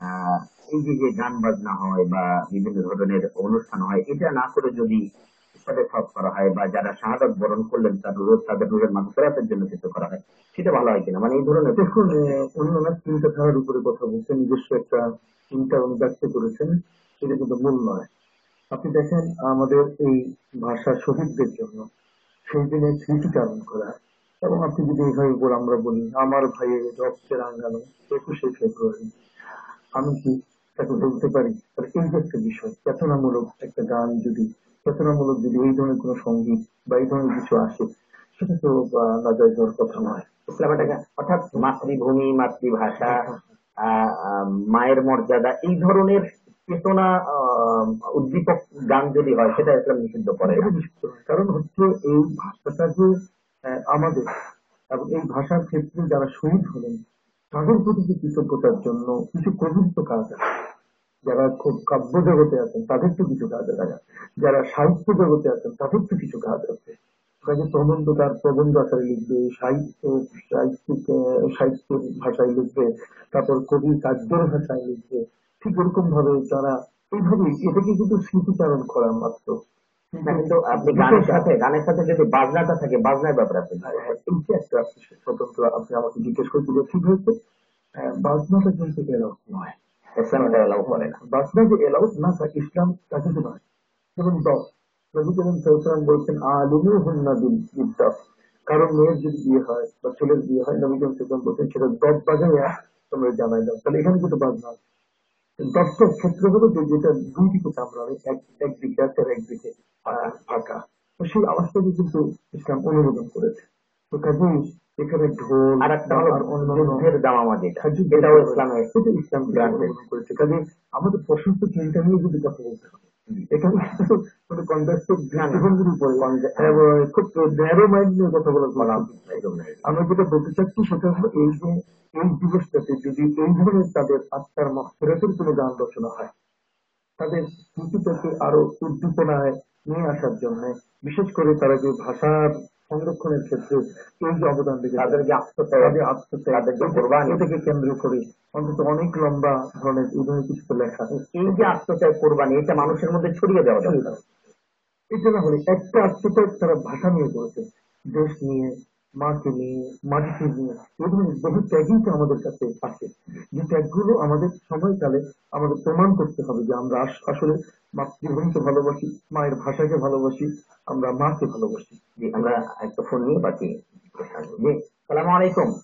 আহ, এই যে যে গান বাজনা হয় বা বিভিন্ন ধরনের অনুষ্ঠান হয় এটা না করে যদি সব করা হয় বা যারা শাহাদত বরণ করলেন তার রোজ তাদের রোজের মাগফিরাতের জন্য কিছু করা হয় সেটা ভালো হয় কিনা? মানে এই ধরনের দেখুন উনি ওনার চিন্তাধারার উপরে কথা বলছেন নিজস্ব একটা চিন্তা উনি ব্যক্ত করেছেন সেটা কিন্তু মূল নয়। আপনি দেখেন আমাদের এই ভাষা শহীদদের জন্য সেই দিনে স্মৃতিচারণ করা এবং আপনি যদি এইভাবে বলে আমরা বলি আমার ভাইয়ের রক্তের আঙ্গানো একুশে ফেব্রুয়ারি। আমি কি তাকে বলতে পারি? তাহলে এই যে একটা বিষয় চেতনামূলক একটা গান যদি চেতনামূলক যদি এই ধরনের কোনো সংগীত বা এই ধরনের কিছু আসে সেটা তো আহ, নাজায়জ কথা নয়। অর্থাৎ মাতৃভূমি মাতৃভাষা মায়ের মর্যাদা এই ধরনের চেতনা উদ্দীপক গান যদি হয় সেটা ইসলাম নিষিদ্ধ করে। কারণ হচ্ছে এই ভাষাটা যে আমাদের এবং এই ভাষার ক্ষেত্রে যারা শহীদ হলেন, তাদের প্রতি কৃতজ্ঞতার জন্য কিছু কবিত্ব কাজ আছে। যারা খুব কাব্য জগতে আছেন, তাদের তো কিছু কাজ আছে। যারা সাহিত্য জগতে আছেন, তাদের তো কিছু কাজ আছে। কাজে প্রবন্ধ তার প্রবন্ধ আকারে লিখবে, সাহিত্য সাহিত্যিক সাহিত্যের ভাষায় লিখবে, তারপর কবি কাব্যের ভাষায় লিখবে। ঠিক এরকম ভাবে তারা এইভাবে এটাকে কিন্তু স্মৃতিচারণ করার মাত্র। না, আপনি গানের সাথে গানের সাথে যদি বাজনাটা থাকে বাজনার ব্যাপারে আপনি স্বতন্ত্র আপনি আমাকে জিজ্ঞেস করতে ঠিক হয়েছে? বাজনাটা কিন্তু এলাউড নয়। ইসলাম এটা এলাও করে না। বাজনা যে এলাউড না তা ইসলাম তা কিন্তু নয়। যেমন দশ নবী করিম সাল্লাম বলছেন আলুমু হুন্না বিদ্যা কারণ মেয়ের যদি বিয়ে হয় বা ছেলের বিয়ে হয় নবী সাল্লাম বলছেন সেটা দশ বাজাইয়া তোমরা জানাই দাও। তাহলে এখানে কিন্তু বাজনা। দশটার ক্ষেত্র হলো যে যেটা দুই দিকে কামড়াবে এক একদিকে আছে আর একদিকে ফাঁকা তো সেই অবস্থাকে কিন্তু ইসলাম অনুমোদন করেছে। তো কাজেই এখানে ঢোল আর একটা হলো যুদ্ধের দামামা যেটা। হ্যাঁ, এটাও ইসলামে সেটা ইসলাম. গ্রহণ করেছে। কাজে আমাদের প্রশস্ত চিন্তা নিয়ে যদি কথা বলতে হবে। এটা কিন্তু কোনো দৃষ্টিভঙ্গির উপরে খুব ন্যারো মাইন্ড নিয়ে কথা বলা বলা বলা একদম নাই। আমরা যেটা বলতে চাচ্ছি সেটা হলো এই যে এই দিবসটাতে যদি এই ধরনের তাদের আত্মার মহফেরাতের কোনো গান রচনা হয় তাদের স্মৃতিটাকে আরও উদ্দীপনায় নিয়ে আসার জন্য বিশেষ করে তারা যে ভাষার সংরক্ষণের ক্ষেত্রে এই যে অবদান রেখেছে। তাদেরকে যে আত্মত্যাগ আত্মত্যাগ তাদের যে কোরবানি। এটাকে কেন্দ্র করে অন্তত অনেক লম্বা ধরনের এই ধরনের কিছু লেখা এই যে আত্মত্যাগ কোরবানি এটা মানুষের মধ্যে ছড়িয়ে দেওয়া দরকার। এটা না হলে একটা আত্মত্যাগ তারা ভাষা নিয়ে করেছে। দেশ নিয়ে নিয়ে। এই ধরনের বহু ত্যাগই তো আমাদের কাছে আছে। যে ত্যাগগুলো আমাদের সময়কালে আমাদের প্রমাণ করতে হবে যে আমরা আস- আসলে মাতৃভূমিকে ভালোবাসি, মায়ের ভাষাকে ভালোবাসি, আমরা মাকে ভালোবাসি। জি, আমরা একটা ফোন নিয়ে বাকি সালাম আলাইকুম।